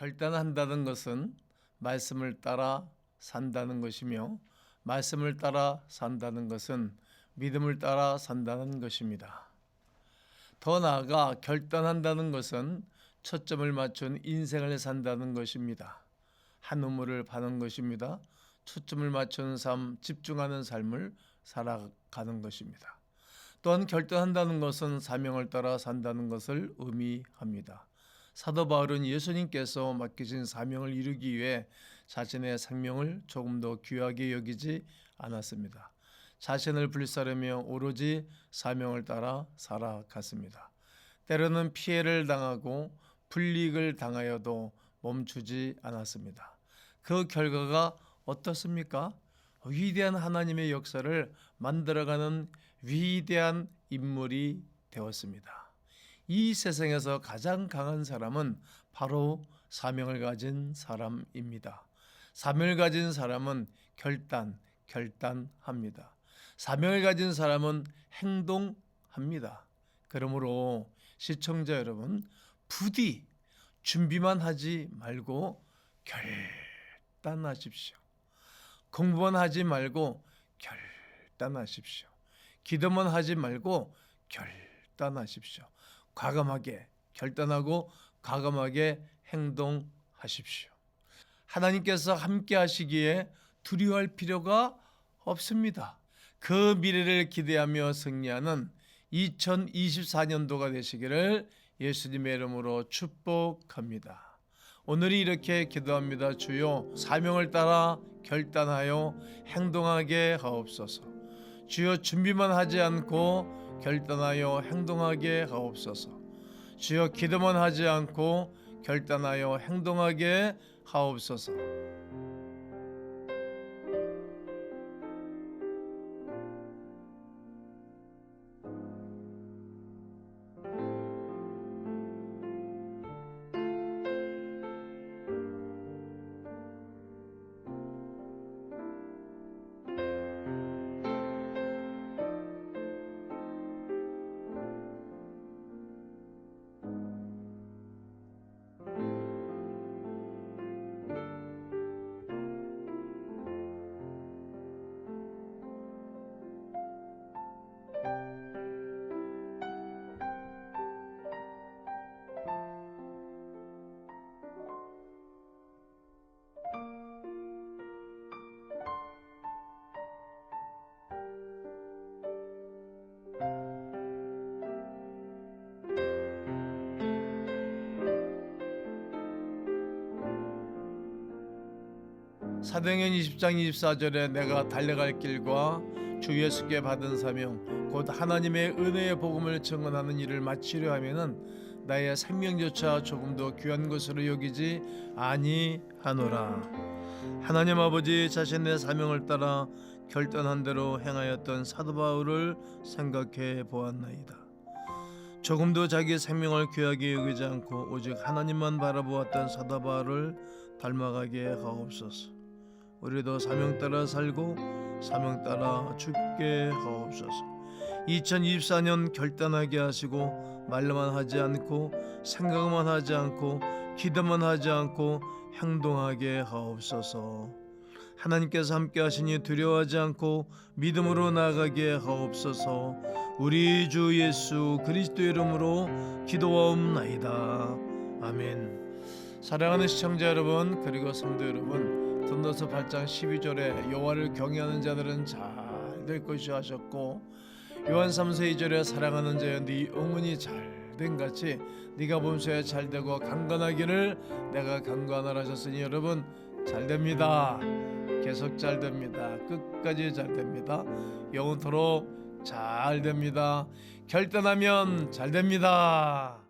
결단한다는 것은 말씀을 따라 산다는 것이며 말씀을 따라 산다는 것은 믿음을 따라 산다는 것입니다. 더 나아가 결단한다는 것은 초점을 맞춘 인생을 산다는 것입니다. 한 우물을 파는 것입니다. 초점을 맞춘 삶, 집중하는 삶을 살아가는 것입니다. 또한 결단한다는 것은 사명을 따라 산다는 것을 의미합니다. 사도 바울은 예수님께서 맡기신 사명을 이루기 위해 자신의 생명을 조금 더 귀하게 여기지 않았습니다. 자신을 불사르며 오로지 사명을 따라 살아갔습니다. 때로는 피해를 당하고 불이익을 당하여도 멈추지 않았습니다. 그 결과가 어떻습니까? 위대한 하나님의 역사를 만들어가는 위대한 인물이 되었습니다. 이 세상에서 가장 강한 사람은 바로 사명을 가진 사람입니다. 사명을 가진 사람은 결단, 결단합니다. 사명을 가진 사람은 행동합니다. 그러므로 시청자 여러분, 부디 준비만 하지 말고 결단하십시오. 공부만 하지 말고 결단하십시오. 기도만 하지 말고 결단하십시오. 과감하게 결단하고 과감하게 행동하십시오. 하나님께서 함께 하시기에 두려워할 필요가 없습니다. 그 미래를 기대하며 승리하는 2024년도가 되시기를 예수님의 이름으로 축복합니다. 오늘이 이렇게 기도합니다. 주여 사명을 따라 결단하여 행동하게 하옵소서. 주여 준비만 하지 않고 결단하여 행동하게 하옵소서. 주여 기도만 하지 않고 결단하여 행동하게 하옵소서. 사도행전 20장 24절에 내가 달려갈 길과 주 예수께 받은 사명 곧 하나님의 은혜의 복음을 증언하는 일을 마치려 하면은 나의 생명조차 조금 더 귀한 것으로 여기지 아니하노라. 하나님 아버지 자신의 사명을 따라 결단한 대로 행하였던 사도 바울을 생각해 보았나이다. 조금도 자기 생명을 귀하게 여기지 않고 오직 하나님만 바라보았던 사도 바울을 닮아가게 하옵소서 우리도 사명 따라 살고 사명 따라 죽게 하옵소서. 2024년 결단하게 하시고 말로만 하지 않고 생각만 하지 않고 기도만 하지 않고 행동하게 하옵소서. 하나님께서 함께 하시니 두려워하지 않고 믿음으로 나아가게 하옵소서. 우리 주 예수 그리스도 이름으로 기도하옵나이다. 아멘. 사랑하는 시청자 여러분 그리고 성도 여러분 던너서 8장 12절에 여호와를 경외하는 자들은 잘 될 것이 하셨고 요한 3서 2절에 사랑하는 자여 네 응원이 잘 된 같이 네가 범사에 잘 되고 강건하기를 내가 강건하라 하셨으니 여러분 잘 됩니다. 계속 잘 됩니다. 끝까지 잘 됩니다. 영원토록 잘 됩니다. 결단하면 잘 됩니다.